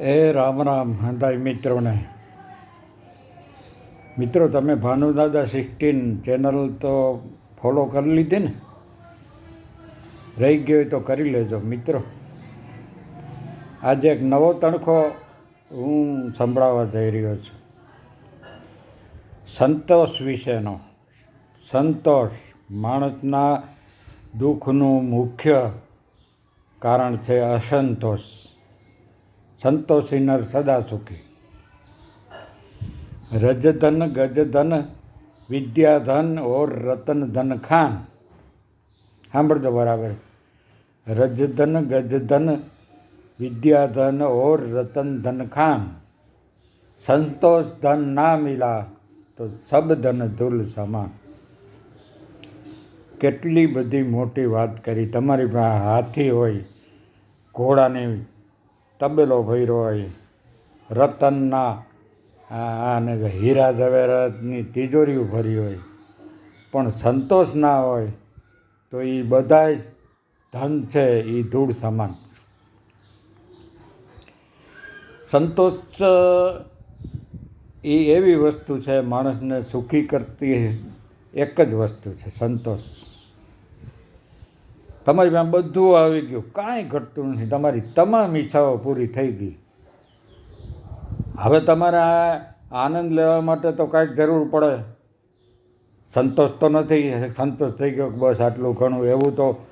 એ રામ રામ હંધાઈ મિત્રોને. મિત્રો, તમે ભાનુદાદા સિક્સટીન ચેનલ તો ફોલો કરી લીધી ને? રહી ગયો તો કરી લેજો, મિત્રો. આજે એક નવો તણખો હું સંભળાવવા જઈ રહ્યો છું. સંતોષ વિશેનો. સંતોષ માણસના દુઃખનું મુખ્ય કારણ છે અસંતોષ. સંતોષી નર સદા સુખી. રજધન ગજધન વિદ્યાધન ઓર રતન ધન ખાન. સાંભળજો બરાબર. રજધન ગજધન વિદ્યાધન ઓર રતન ધન ખાન. સંતોષ ધન ના મિલા તો સબ ધન ધૂલ સમાન. કેટલી બધી મોટી વાત કરી. તમારી પાસે હાથી હોય, ઘોડાની તબેલો ભર્યો હોય, રતનના અને હીરા ઝવેરાતની તિજોરીઓ ભરી હોય, પણ સંતોષ ના હોય, તો એ બધાય ધન છે એ ધૂળ સમાન. સંતોષ એ એવી વસ્તુ છે, માણસને સુખી કરતી એક જ વસ્તુ છે, સંતોષ. તમારી પાસે બધું આવી ગયું. કાંઈ ઘટતું નથી. તમારી તમામ ઈચ્છાઓ પૂરી થઈ ગઈ. હવે તમારે આનંદ લેવા માટે તો કાંઈક જરૂર પડે. સંતોષ તો નથી. સંતોષ થઈ ગયો બસ આટલું ઘણું. એવું તો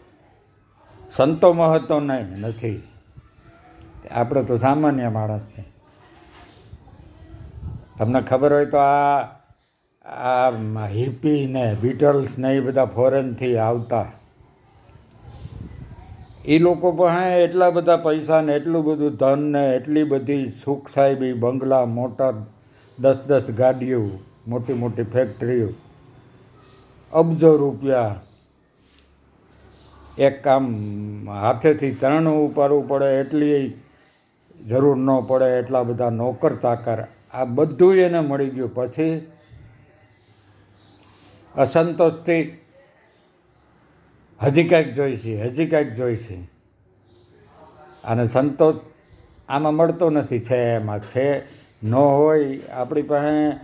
સંતો મહત્વ નહીં, નથી. આપણે તો સામાન્ય માણસ છે. તમને ખબર હોય તો આ આ હિપી ને બીટલ્સ ને એ બધા ફોરેનથી આવતા. એ લોકો પાસે એટલા બધા પૈસા ને એટલું બધું ધન ને એટલી બધી સુખ સાહેબી બંગલા મોટર દસ દસ ગાડીઓ, મોટી મોટી ફેક્ટરીઓ અબજો રૂપિયા એક કામ હાથેથી તરણ ઉપાડવું પડે, એટલી જરૂર ન પડે, એટલા બધા નોકર ચાકર. આ બધું એને મળી ગયું. પછી અસંતોષથી હજી કાંઈક છે, હજી કાંઈક જોઈશે અને સંતોષ આમાં મળતો નથી, છે એમાં, છે ન હોય આપણી પાસે,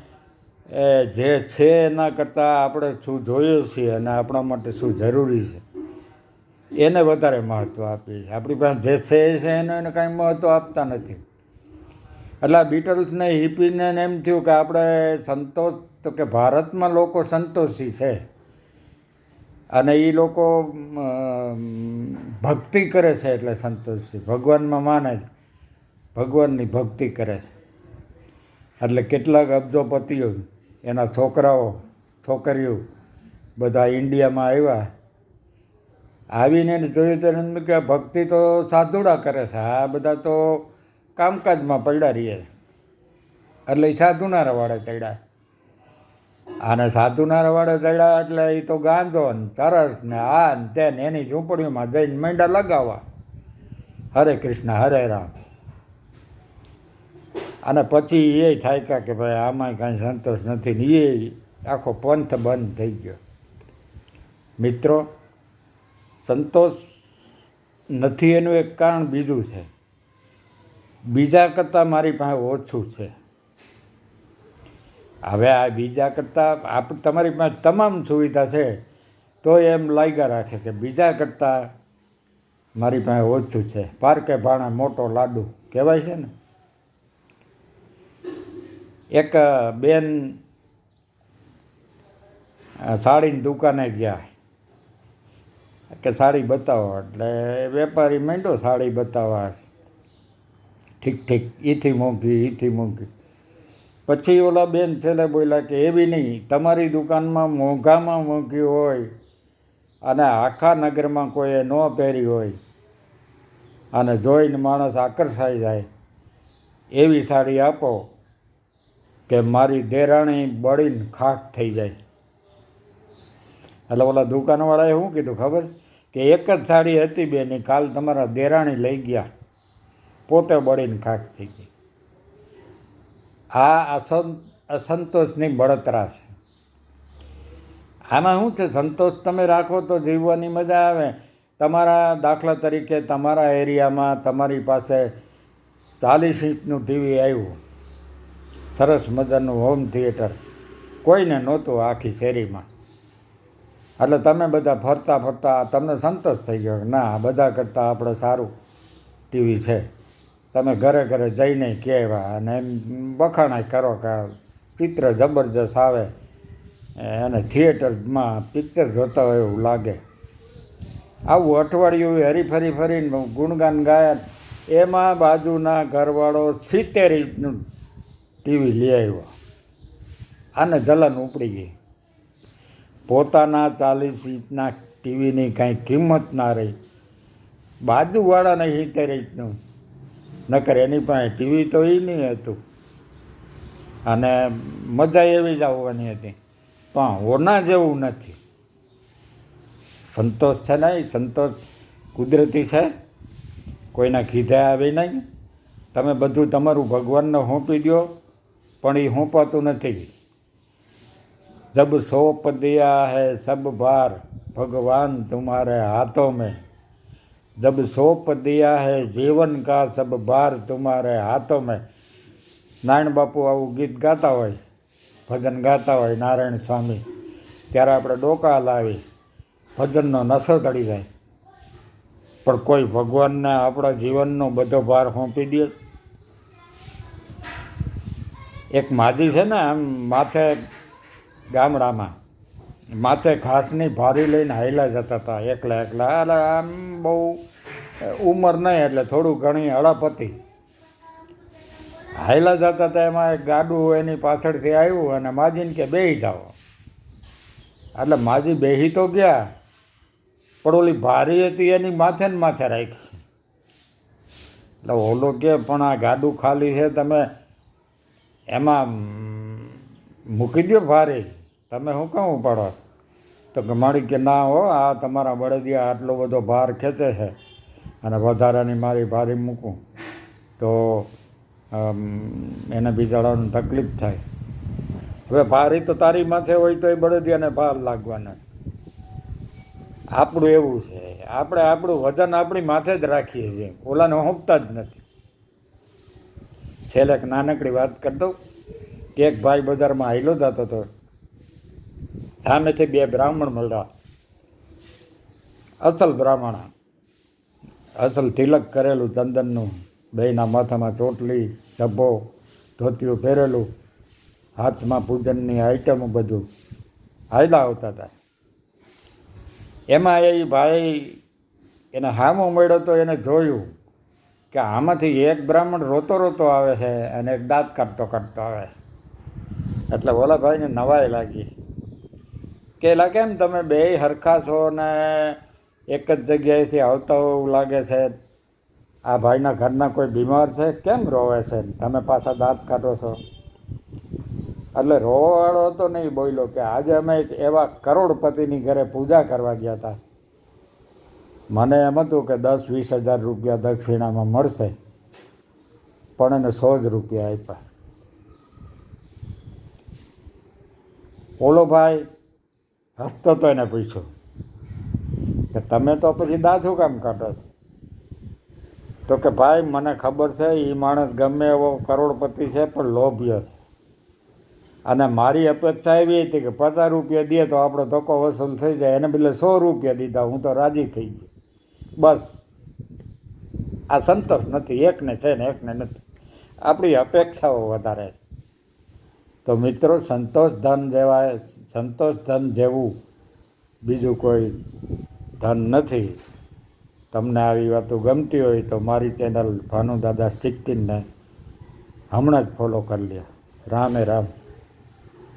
એ જે છે એના કરતાં આપણે શું જોઈએ છીએ અને આપણા માટે શું જરૂરી છે? એને વધારે મહત્ત્વ આપીએ છીએ. આપણી પાસે જે છે એ છે, એને એને કાંઈ મહત્ત્વ આપતા નથી. એટલે બીટલ્સને હિપીને એમ થયું કે આપણે સંતોષ તો કે ભારતમાં લોકો સંતોષી છે. અને એ લોકો ભક્તિ કરે છે એટલે સંતોષી. ભગવાનમાં માને છે. ભગવાનની ભક્તિ કરે છે. એટલે કેટલાક અબજોપતિઓ, એના છોકરાઓ, છોકરીઓ બધા ઇન્ડિયામાં આવ્યા. આવીને જોયું તો એમ કે ભક્તિ તો સાધુડા કરે છે. આ બધા તો કામકાજમાં પડ્યા રહીએ એટલે સાધુના રવાડે ચડ્યા. અને સાધુના રવાડે ચડ્યા એટલે એ તો ગાંધો ને તરસ ને આ ને તે ને એની ઝૂંપડીમાં જઈને મેંડા લગાવવા. હરે કૃષ્ણ, હરે રામ. અને પછી એ થાય કે ભાઈ આમાં કાંઈ સંતોષ નથી ને એ આખો પંથ બંધ થઈ ગયો. મિત્રો, સંતોષ નથી એનું એક કારણ બીજું છે. બીજા કરતાં મારી પાસે ઓછું છે. હવે આ બીજા કરતાં આપ તમારી પાસે તમામ સુવિધા છે, તો એમ લાગ્યા રાખે કે બીજા કરતાં મારી પાસે ઓછું છે. પાર્કે ભાણા મોટો લાડુ કહેવાય છે ને? એક બેન સાડીની દુકાને ગયા. કે સાડી બતાવો, એટલે વેપારી માંડ્યો સાડી બતાવવા. ઠીક ઠીક એથી મોંઘી એથી મોંઘી. પછી ઓલા બેન છેલ્લે બોલ્યા કે એવી નહીં, તમારી દુકાનમાં મોંઘામાં મોંઘી હોય અને આખા નગરમાં કોઈએ ન પહેરી હોય અને જોઈને માણસ આકર્ષાઈ જાય, એવી સાડી આપો કે મારી દેરાણી બળીને ખાક થઈ જાય. એટલે ઓલા દુકાનવાળાએ શું કીધું ખબર? કે એક જ સાડી હતી બેની કાલ તમારા દેરાણી લઈ ગયા, પોતે બળીને ખાક થઈ ગઈ. આ અસંતોષની બળતરા છે. આમાં શું છે? સંતોષ તમે રાખો તો જીવવાની મજા આવે. તમારા દાખલા તરીકે તમારા એરિયામાં તમારી પાસે ચાલીસ ઇંચનું ટીવી આવ્યું. સરસ મજાનું હોમ થિયેટર. કોઈને નહોતું આખી શેરીમાં. એટલે તમે બધા ફરતા ફરતા તમને સંતોષ થઈ ગયો ના બધા કરતાં આપણે સારું ટીવી છે. તમે ઘરે ઘરે જઈને કહેવા અને એમ વખાણાય કરો કે ચિત્ર જબરજસ્ત આવે. અને થિયેટરમાં પિક્ચર જોતા હોય એવું લાગે. આવું અઠવાડિયું હરીફરી ફરીને ગુણગાન ગાયા. એમાં બાજુના ઘરવાળો સિત્તેર ઇંચનું ટીવી લઈ આવ્યો. આને જલન ઉપડી ગઈ. પોતાના ચાલીસ ઇંચના ટીવીની કાંઈ કિંમત ના રહી. બાજુવાળાને સિત્તેર ઇંચનું નકર એની પાસે ટીવી તો એ નહીં હતું. અને મજા એવી જ આવવાની હતી. પણ હોના જેવું નથી. સંતોષ છે ને સંતોષ કુદરતી છે. કોઈના કીધે આવે નહીં. તમે બધું તમારું ભગવાનને હોંપી દો પણ એ હોંપાતું નથી. જબ સોંપ દિયા હે સબ ભાર, ભગવાન તુમારે હાથો મેં. जब सौंप दिया है जीवन का सब भार तुम्हारे हाथों में નારાયણ બાપુ આવું ગીત ગાતા હોય ભજન ગાતા હોય નારાયણ સ્વામી ત્યારે આપણે ડોકા લાવી ભજનનો નશો ચડી જાય પણ કોઈ ભગવાનને આપણા જીવનનો બધો ભાર સોંપી દે એક માજી છે ને આમ માથે ગામડામાં માથે ઘાસની ભારી લઈને હાયલા જતા હતા, એકલા એકલા. એટલે આમ બહુ ઉંમર નહીં એટલે થોડું ઘણી હડપ હતી. હાયલા જતા હતા, એમાં એક ગાડું એની પાછળથી આવ્યું અને માજીને કે, બેહી જાઓ. એટલે માજી બેહી તો ગયા, પણ ઓલી ભારી હતી એની માથે ને માથે રાખી. એટલે ઓલો કે, પણ આ ગાડું ખાલી છે, તમે એમાં મૂકી દો ભારી. તમે શું કામ ઉપાડો તો ગમાડી કે ના હો, આ તમારા બળદિયા આટલો બધો ભાર ખેંચે છે અને વધારાની મારી ભારી મૂકું. તો એને બિચારાને તકલીફ થાય. હવે ભારી તો તારી માથે હોય તો એ બળદિયાને ભાર લાગવાના. આપણું એવું છે. આપણે આપણું વજન આપણી માથે જ રાખીએ છીએ. ઓલાને હોંપતા જ નથી. છેલ્લે નાનકડી વાત કરતો કે એક ભાઈ બજારમાં હાઈલો જતો હતો સામેથી બે બ્રાહ્મણ મળ્યા. અસલ બ્રાહ્મણ. અસલ તિલક કરેલું, ચંદનનું. બેયના માથામાં ચોટલી, જબ્બો, ધોતિયું પહેરેલું. હાથમાં પૂજનની આઈટમો બધું. હાયલા આવતા હતા એમાં એ ભાઈ એને હામો મળ્યો તો એને જોયું કે આમાંથી એક બ્રાહ્મણ રોતો રોતો આવે છે અને એક દાંત કાઢતો કાઢતો આવે. એટલે ઓલા ભાઈને નવાઈ લાગી. કે એલા કેમ તમે બે હરખા છો ને એક જ જગ્યાએથી આવતા હોય એવું લાગે છે? આ ભાઈના ઘરના કોઈ બીમાર છે? કેમ રોવે છે? તમે પાછા દાંત કાઢો છો? એટલે રોવાળો તો નહીં બોલ્યો કે આજે અમે એક એવા કરોડપતિની ઘરે પૂજા કરવા ગયા હતા. મને એમ હતું કે દસ વીસ હજાર રૂપિયા દક્ષિણામાં મળશે, પણ એને સો જ રૂપિયા આપ્યા. ઓલો ભાઈ હસતો તો એને પૂછ્યું કે તમે તો પછી દાથું કામ કાઢો છો? તો કે ભાઈ, મને ખબર છે એ માણસ ગમે એવો કરોડપતિ છે, પણ લોભ્ય છે. અને મારી અપેક્ષા એવી હતી કે પચાસ રૂપિયા દે તો આપણો ધક્કો વસૂલ થઈ જાય. એને બદલે સો રૂપિયા દીધા, હું તો રાજી થઈ ગયો. બસ. આ સંતોષ નથી. એકને છે ને એકને નથી. આપણી અપેક્ષાઓ વધારે છે. તો મિત્રો, સંતોષ ધન જેવા સંતોષ ધન જેવું બીજું કોઈ ધન નથી. તમને આવી વાતો ગમતી હોય તો મારી ચેનલ ભાનુદાદા સિક્કિમને હમણાં જ ફોલો કરી લે રામે રામ.